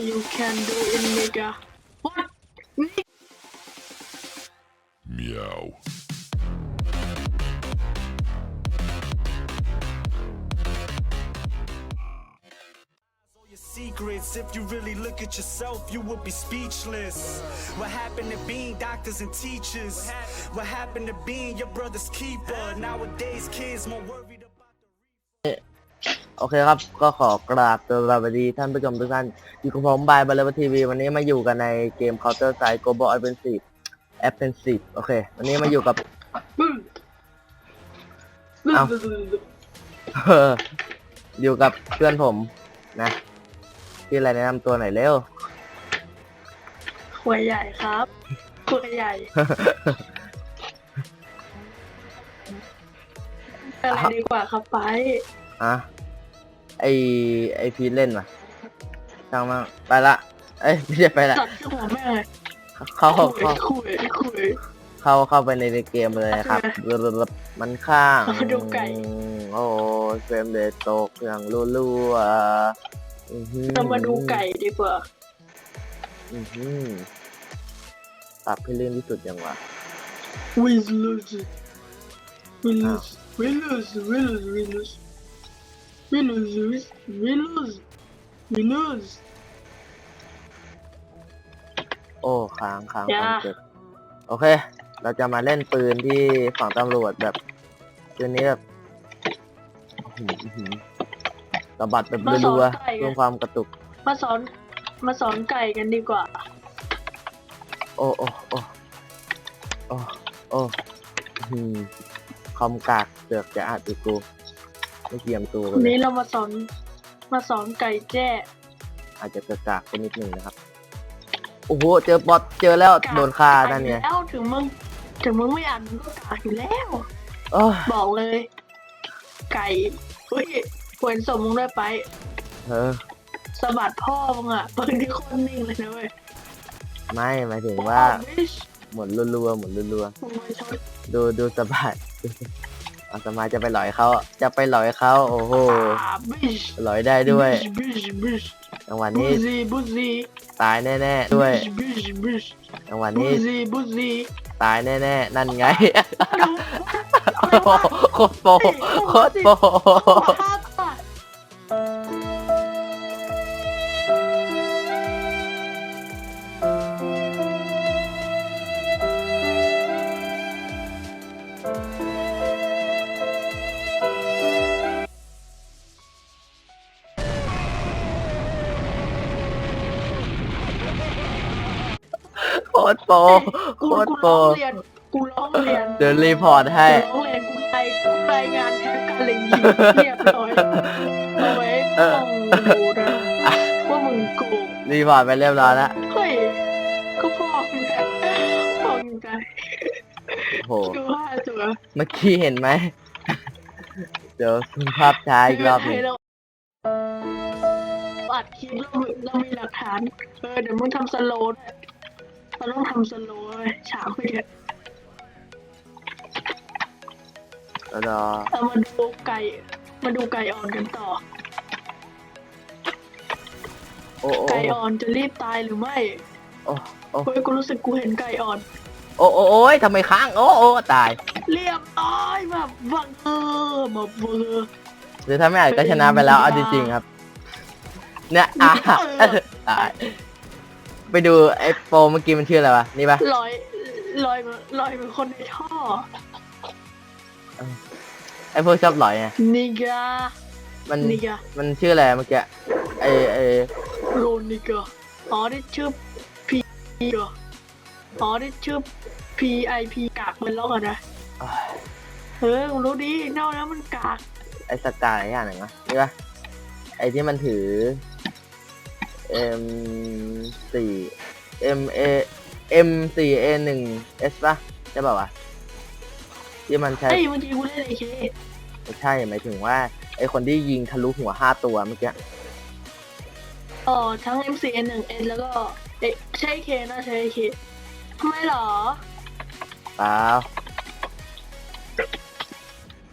you can do in nigga what Meow. secrets. If you really look at yourself, you would be speechless. What happened to being doctors and teachers? What happened to being your brother's keeper? Nowadays, kids more worried about the โอเคครับ ก็ขอกราบสวัสดีท่านผู้ชมทุกท่าน อยู่กับผมบายบาร์ทีวีวันนี้มาอยู่กันในเกม Counter Strike Global Offensive Offensive โอเค วันนี้มาอยู่กับ เอ้าอยู่กับเพื่อนผมนะที่อะไรแนะนำตัวหน่อยเร็วขวยใหญ่ครับขวยใหญ่อะไรดีกว่าครับไปอะ ไอไอพีทเล่นมาช่างมั่งไปละ เอ้ยไม่ใช่ไปละจัดที่หัวแม่เลยเข้าคุเข้ายคุยคุย เข้าเข้าไปในเกมเลยนะครับมันข้างเอาดูไก่ โอ้เฟรมเดตตกอย่างรัวๆอื้อหือเรามาดูไก่ดีกว่า อื้อหือปรับให้ลื่นที่สุดยังวะ We lose We lose We lose We lose We lose We lose We lose We lose โอ้ค้างค้างอย่าความเจ็บโอเค เราจะมาเล่นปืนที่ฝั่งตำรวจแบบปืนนี้แบบอื้อหืออื้อหือสะบัดแบบรัวๆเพิ่มความกระตุก มาสอนมาสอนไก่กันดีกว่า โอ้โอ้โอ้โอ้โอ้อืมคอมกากเสือกจะอัดอีกกู ไม่เกียมตัววันเลนี้ยเรามาสอนมาสอนไก่แจ้ อาจจะกระกากไปนิดนึงนะครับ โอ้โห เจอบอทเจอแล้วโดนฆ่านั่นไงแล้วถึงมึงถึงมึงไม่อ่านมึงก็กากอยู่แล้วโอ้ยบอกเลย ไก่เฮ้ยเห็นสมมึงด้วยไปเออ สะบัดพ่อมึงอะปืนที่โคนนิ่งเลยนะเว้ยไม่หมายถึงว่าบิชหมุนรัวๆหมุนรัวมึงไปชนๆดูดูสบายเอาสมาจะไปหลอยเขาจะไปหลอยเขาโอ้โหหลอยได้ด้วยจังหวะนี้ตายแน่ๆด้วยจังหวะนี้ตายแน่ๆนั่นไงโคตรโปโคตรโป โคตรโปรกูโคตรกูโปรร้องเรียนกูร้องเรียนเดี๋ยวรีพอร์ตให้ กูร้องเรียนกูรายกูรายงานแทนการเล็งยิงเรียบร้อยเอาไว้ป้องดูนะว่ามึงโกงรีพอร์ตไปเรียบร้อยแล้วเฮ้ยก็พ่อมึงแหละพ่อมึงไงโอ้โหดูห้าตัว เมื่อกี้เห็นไหม เดี๋ยวคุณภาพช้าอีกรอบหนึงให้เราอัดคลิปเราเรามีหลักฐาน เออ เดี๋ยวมึงทำสโลว์ด้วย เราต้องทำสโลว์เลยฉากไปเถอะแล้วรอเอามาดูไก่ มาดูไก่อ่อนกันต่อ โอ้โอ้ไก่อ่อนจะรีบตายหรือไม่โอ้โอ้เฮ้ยกูรู้สึกกูเห็นไก่อ่อน โอ้โอ้โอ้ยทำไมค้างโอ้โอ้ตายเรียบร้อยแบบบังเออมาเบอร์หรือถ้าไม่อ่านก็ชนะไปแล้วเอาจริงๆครับ เนี่ยอะตาย ไปดูไอ้โปรเมื่อกี้มันชื่ออะไรวะ นี่ปะลอยลอยเหมือนลอยเหมือนคนในท่อไอ้พวกชอบหลอยไงนิกามันนิกามันชื่ออะไรเมื่อกี้ไอ้ไอ้โรนิกาอ๋อที่ชื่อพีเหรออ๋อที่ชื่อ P I P กากมันล็อกอะนะอ้ายเฮ้ยมึงรู้ดีนอกนั้นมันกากไอ้สกายอย่างหนึ่งวะนี่ปะไอ้ที่มันถือ M สี่ M A M สี่ A หนึ่ง S ปะใช่ป่าวะที่มันใช้เฮ้ยเมื่อกี้กูเล่นไอเคไม่ใช่หมายถึงว่าไอคนที่ยิงทะลุหัวห้าตัวเมื่อกี้อ๋อทั้ง M C N 1 S แล้วก็เอ๊ะใช่เคนะใช่เคทำไมเหรอเปล่า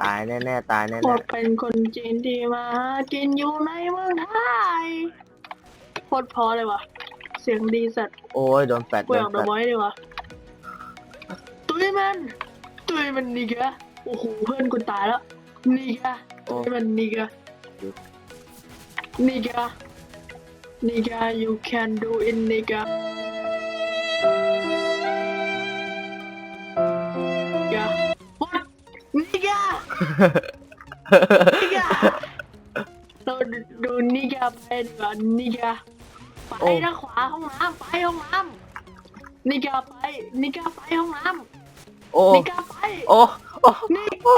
ตายแน่ๆตายแน่หมดเป็นคนจีนที่มาหากินอยู่ในเมืองไทย โคตรเพราะเลยว่ะ เสียงดีสัตว์โอ้ยโดนแฟดกูโดอยานกแฟเดอะดไว้เลยว่ะตุ้ยมันตุ้ยมันนี่กะโอ้โหเพื่อนกูตายแล้วนี่กะโอ้ ตุ้ยมันนี่กะนี่กะนี่กะ you can do it นี่กะกะ what นี่กะนิกาเราดูนิกาไปดีกว่านิกาไป โอ้ทางขวาห้องน้ำไปห้องน้ำนิกาไปนิกาไปห้องน้โอ้ำนิกาไปโอ้โอ้นิโอ้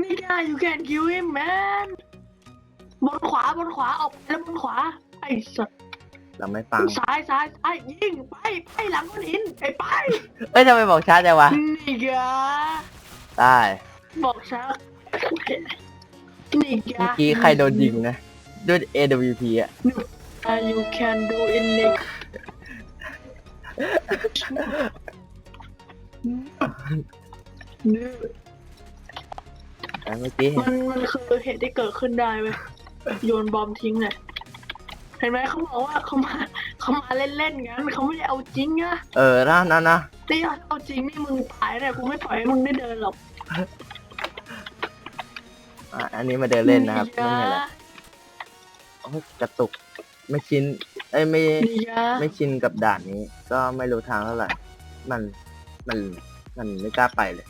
นิกา you can kill him man บนขวาบนขวาออกไปแล้วบนขวา ไอ้สัตว์เราไม่ฟังซ้ายซ้ายซ้ายยิงไปไปหลังก้อนหินไอ้ไปเอ้ยทำไมบอกช้าจังวะนิกา ได้บอกช้านิกาเมื่อกี้ใครโดนยิงนะด้วย AWP อะ Uh, you can do it Nick นี่แต่เมื่อกี้เห็นมันมันคือเหตุที่เกิดขึ้นได้เว้ยโยนบอมทิ้งเลยเห็นไหมเขาบอกว่าเขามาเขามาเล่นๆกันเขาไม่ได้เอาจริงอะเออนะนะนะนี่ถ้าเอาจริงนี่มึงตายเนี่ยกูไม่ปล่อยให้มึงได้เดินหรอกอะอันนี้มาเดินเล่นนะครับนี่ไม่มีอะไรยะโอ้ยกระตุก ไม่ชินเอ้ยไม่นี่ยะไม่ชินกับด่านนี้ ก็ไม่รู้ทางเท่าไหร่ มันมันมันไม่กล้าไปเลย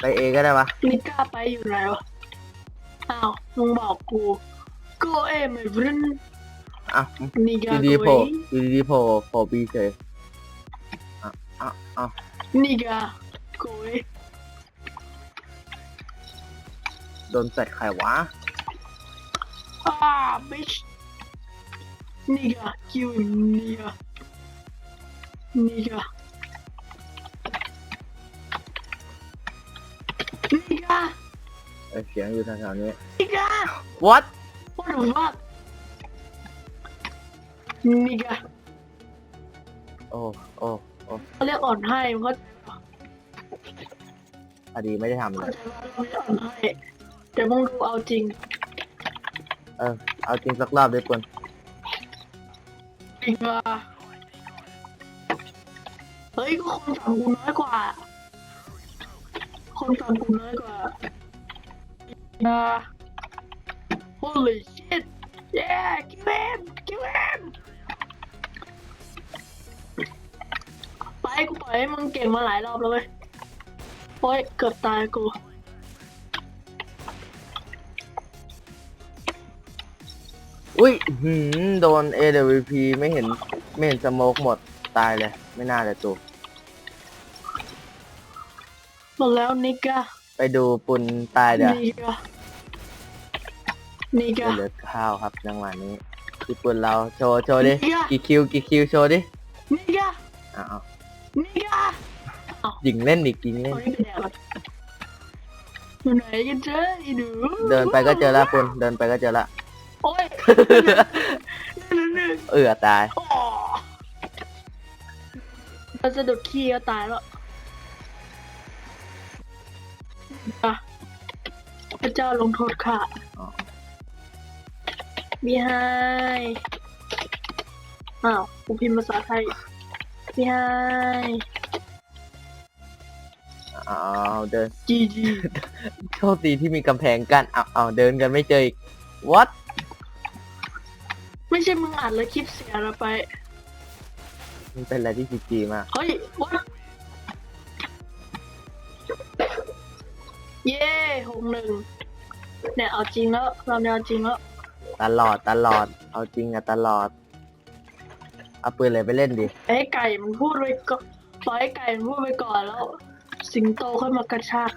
ไปเองก็ได้วะนี่กล้าไปอยู่ไหนวะอ้าวมึงบอกกู go a ไม่รึนอะนี่อกายู่ดีๆ go โผล่ a อยู่ดีๆโผล่โผล่บีเฉยอะอะอะ Nigga, go away. โดนแฟดใครวะ Ah, bitch. Nigga, kill him, nigga. Nigga. Nigga, เอ้ยเสียงอยู่แถวๆนี้ nigga. what What the fuck? Nigga. โอ้โอ้โอ้เขาเรียกอ่อนให้เขาพอดีไม่ได้ทำเลเข้าย ใจว่าเราไม่ได้อ่อนให้เดี๋ยวมึงดูเอาจริง เออ เอาจริงสักรอบด้วยคน อีกว่าเฮ้ยก็คนฝั่งกูน้อยกว่า คนฝั่งกูน้อยกว่านะ holy shit yeah kill him kill him ไปกูปล่อยให้มึงเก่งมาหลายรอบแล้วเว้ยโอ้ยเกือบตายกู อุ้ยหืมโดน AWP ไม่เห็นไม่เห็นสโมกหมดตายเลย ไม่น่าเลยตูหมดแล้วนิกะไปดูปุนตายเดี๋ยวนิกะนิกะเหลือข้าวครับจังหวะนี้ที่ปุนเราโชว์โชว์ดิเนี่ยกี่คิวกี่คิวโชว์ดินิกะอ้าวนิกะยิงเล่นอีกยิงเล่นเอานี่ไปแดกก่อนอยู่ไหนกันเจ้ไอ้หนูเดินไปก็เจอละปุนเดินไปก็เจอละ โอ้ยหนึ่งหนึ่งเออตายโอ้เราจะดุดขี้ก็ตายแล้วอะพระเจ้าลงโทษข้าอ๋อ มีให้อ้าวกูพิมพ์ภาษาไทยมีให้อ้าวเดินจีจีโชคดีที่มีกำแพงกั้นอ้าวอ้าวเดินกันไม่เจออีก what ไม่ใช่มึงอัดแล้วคลิปเสียแล้วไป มันเป็นอะไรที่จีจีมาก เฮ้ยวัดเย้หกหนึ่งเนี่ยเอาจริงแล้วเราเนี่ยเอาจริงแล้ว ตลอดตลอด เอาจริงอะตลอด เอาปืนเลยไปเล่นดิ ไอ้ไก่มันพูดไปก่อนปล่อยให้ไก่มันพูดไปก่อนแล้ว สิงโตค่อยมากระชาก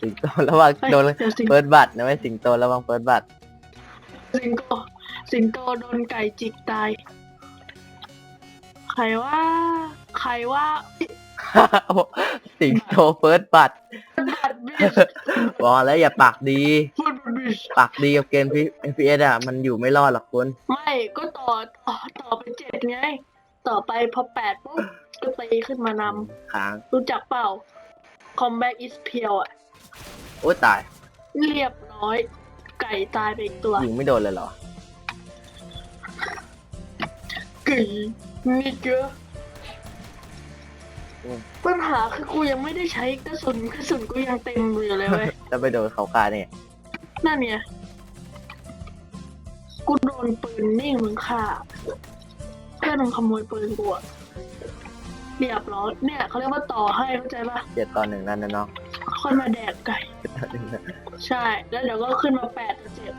สิงโตระวังเฮ้ยโดนเดี๋ยวสิงเปิดบัตรนะไม่สิงโตระวังเปิดบัตรสิงโต สิงโตโดนไก่จิกตาย ใครว่า ใครว่าสิงโตเปิดบัตรบัดบิชบอกแล้วอย่าปากดี พูดบิชปากดีกับเกมพีเอสอะ มันอยู่ไม่รอดหรอกคุณ ไม่ก็ต่อต่อต่อไปเจ็ดไง ต่อไปพอแปดปุ๊บก็ตีขึ้นมานค้างำรู้จักเปล่า Combat is pure อะ โอ้ยตาย เรียบร้อย ไก่ตายไปอีกตัว ยิงไม่โดนเลยเหรอ กี่นี่เกอปัญหาคือกูยังไม่ได้ใช้กระสุนกระสุนกูยังเต็มอยู่เลยเว้ยแล้วไปโดนเขาคาเนี่ยนั่นไงกูโดนปืนนิ่งมึงฆ่าเพื่อนมึงขโมยปืนกูอะเรียบร้อยเนี่ยเขาเรียกว่าต่อให้เข้าใจปะเจ็ดตอนหนึ่งนั่นนะเนาะค่อยมาแดกไก่ ใช่ แล้วเดี๋ยวก็ขึ้นมาแปดกับเจ็ด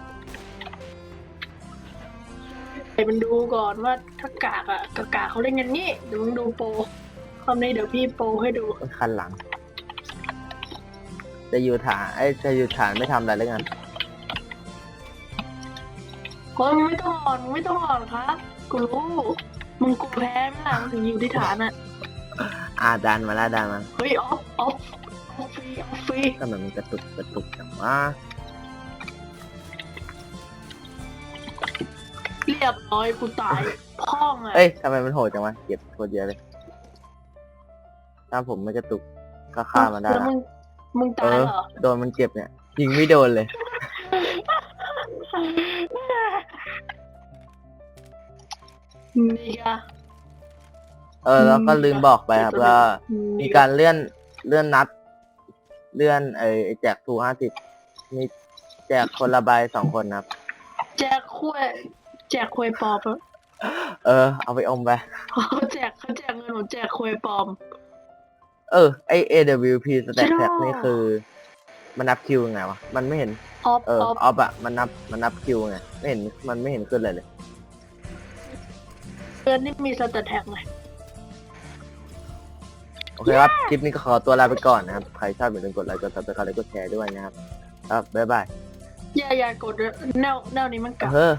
ไอ้มันดูก่อนว่าถ้ากากอะกากาเขาเล่นกันงี้เดี๋ยวมึงดูโปรคำนี้เดี๋ยวพี่โปรให้ดูคันหลัง จะอยู่ฐานไอ้ยจะอยู่ฐานไม่ทำอะไรแล้วกันเฮ้ยมึงไม่ต้องอ่อนมึงไม่ต้องอ่อนครับกูรู้มึงกลัวแพ้ไหมล่ะมึงถึงอยู่ที่ฐานอะอ่าดันมาแล้วดันมาเฮ้ยออฟออฟออฟฟรีออฟฟรีทำไมมันกระตุกกระตุกจังวะ เรียบร้อยกูตายพ่องอะเอ้ยทำไมมันโหดจังวะเก็บโคตรเยอะเลย ถ้าผมไม่กระตุกก็ฆ่ามันได้แล้วละมึงมึงเอตายอ เหรอโดนมันเจ็บเนี่ย ยิงไม่โดนเลย นี่กะเออ แล้วก็ลืมบอกไปครับว่า มีการเลื่อนเลื่อนนัด เลื่อนไอ้ไอ้แจกทูห้าสิบมีแจกคนละใบสองคนนะครับ แจกคุย แจกคุยปลอมอะเออ เอาไปอมไป เขาแจกเขาแจกเงินผมแจกคุยปลอม เออ ไอ AWP Stack ใช่ Pack นี่คือ มันนับคิวยังไงวะ มันไม่เห็น ออฟเออออฟออฟอะมันนับ มันนับคิวไง ไม่เห็น มันไม่เห็นขึ้นเลยเลย เดือนนี่มีสแตทแท็กไหม โอเคครับ คลิปนี้ก็ขอตัวลาไปก่อนนะครับ ใครชอบอย่าลืมกดไลค์ กด subscribe และกดแชร์ด้วยนะครับ ครับ บ๊ายบาย อย่าอย่ากดด้วยแนวแนวนี้มันกลับ เออ